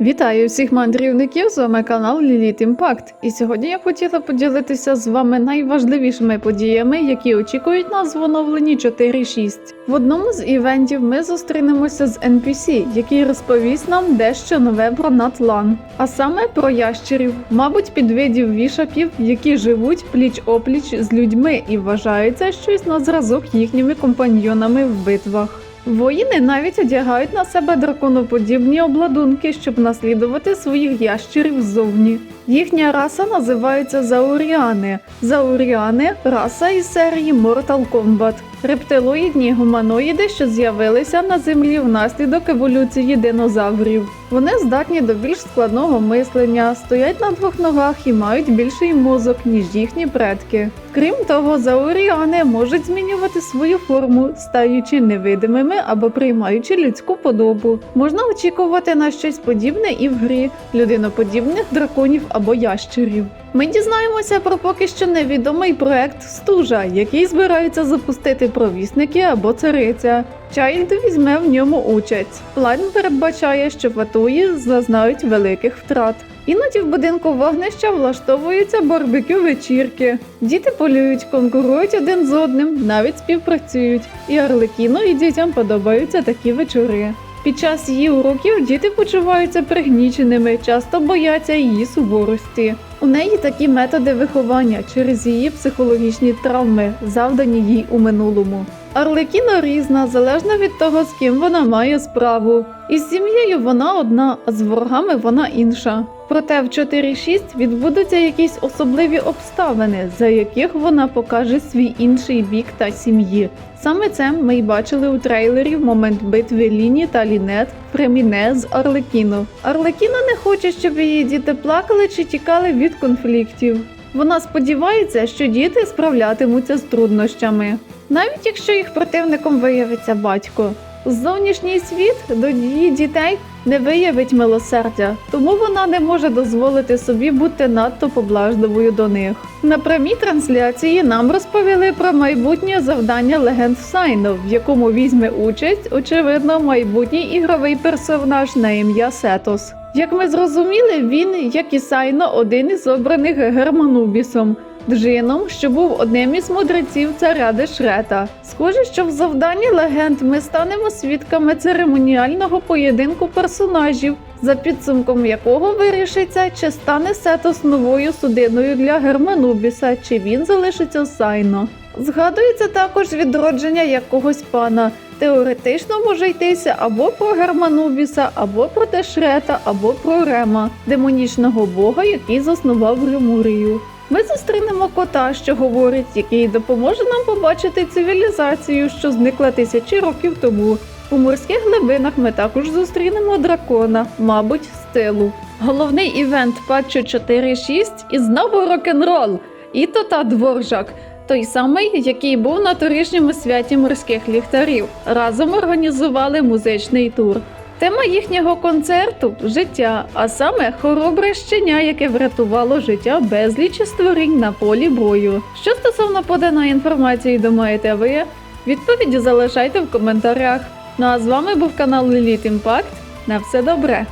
Вітаю всіх мандрівників! З вами канал Ліліт Імпакт. І сьогодні я хотіла поділитися з вами найважливішими подіями, які очікують нас в оновленні 4.6. В одному з івентів ми зустрінемося з NPC, який розповість нам дещо нове про Натлан, а саме про ящерів, мабуть, підвидів вішапів, які живуть пліч опліч з людьми і вважаються щось на зразок їхніми компаньйонами в битвах. Воїни навіть одягають на себе драконоподібні обладунки, щоб наслідувати своїх ящерів ззовні. Їхня раса називається Зауріани. Зауріани раса із серії Mortal Kombat. Рептилоїдні гуманоїди, що з'явилися на землі внаслідок еволюції динозаврів. Вони здатні до більш складного мислення, стоять на двох ногах і мають більший мозок, ніж їхні предки. Крім того, зауріани можуть змінювати свою форму, стаючи невидимими або приймаючи людську подобу. Можна очікувати на щось подібне і в грі людиноподібних драконів або ящерів. Ми дізнаємося про поки що невідомий проект Стужа, який збираються запустити провісники або цариця. Чайльд візьме в ньому участь. План передбачає, що фатуї зазнають великих втрат. Іноді в будинку вогнища влаштовуються барбекю вечірки. Діти полюють, конкурують один з одним, навіть співпрацюють. І Арлекіну і дітям подобаються такі вечори. Під час її уроків діти почуваються пригніченими, часто бояться її суворості. У неї такі методи виховання через її психологічні травми, завдані їй у минулому. Арлекіна різна, залежно від того, з ким вона має справу. Із сім'єю вона одна, а з ворогами вона інша. Проте в 4.6 відбудуться якісь особливі обставини, за яких вона покаже свій інший бік та сім'ї. Саме це ми й бачили у трейлері в момент битви Ліні та Лінет Преміне з Арлекіно. Арлекіна не хоче, щоб її діти плакали чи тікали від конфліктів. Вона сподівається, що діти справлятимуться з труднощами, навіть якщо їх противником виявиться батько. Зовнішній світ до її дітей не виявить милосердя, тому вона не може дозволити собі бути надто поблажливою до них. На прямій трансляції нам розповіли про майбутнє завдання легенд Сайно, в якому візьме участь, очевидно, майбутній ігровий персонаж на ім'я Сетос. Як ми зрозуміли, він, як і Сайно, один із обраних Германубісом. Джином, що був одним із мудреців царя Дешрета. Схоже, що в завданні легенд ми станемо свідками церемоніального поєдинку персонажів, за підсумком якого вирішиться, чи стане Сетос новою судиною для Германубіса, чи він залишиться Сайно. Згадується також відродження якогось пана. Теоретично може йтися або про Германубіса, або про Дешрета, або про Рема, демонічного бога, який заснував Ремурію. Ми зустрінемо кота, що говорить, який допоможе нам побачити цивілізацію, що зникла тисячі років тому. У морських глибинах ми також зустрінемо дракона, мабуть, стилу. Головний івент патчу 4.6 і знову рок-н-рол. І то та дворжак. Той самий, який був на торішньому святі морських ліхтарів. Разом організували музичний тур. Тема їхнього концерту життя, а саме хоробре щеня, яке врятувало життя безлічі створінь на полі бою. Що стосовно поданої інформації думаєте ви? Відповіді залишайте в коментарях. Ну а з вами був канал Ліліт Імпакт. На все добре!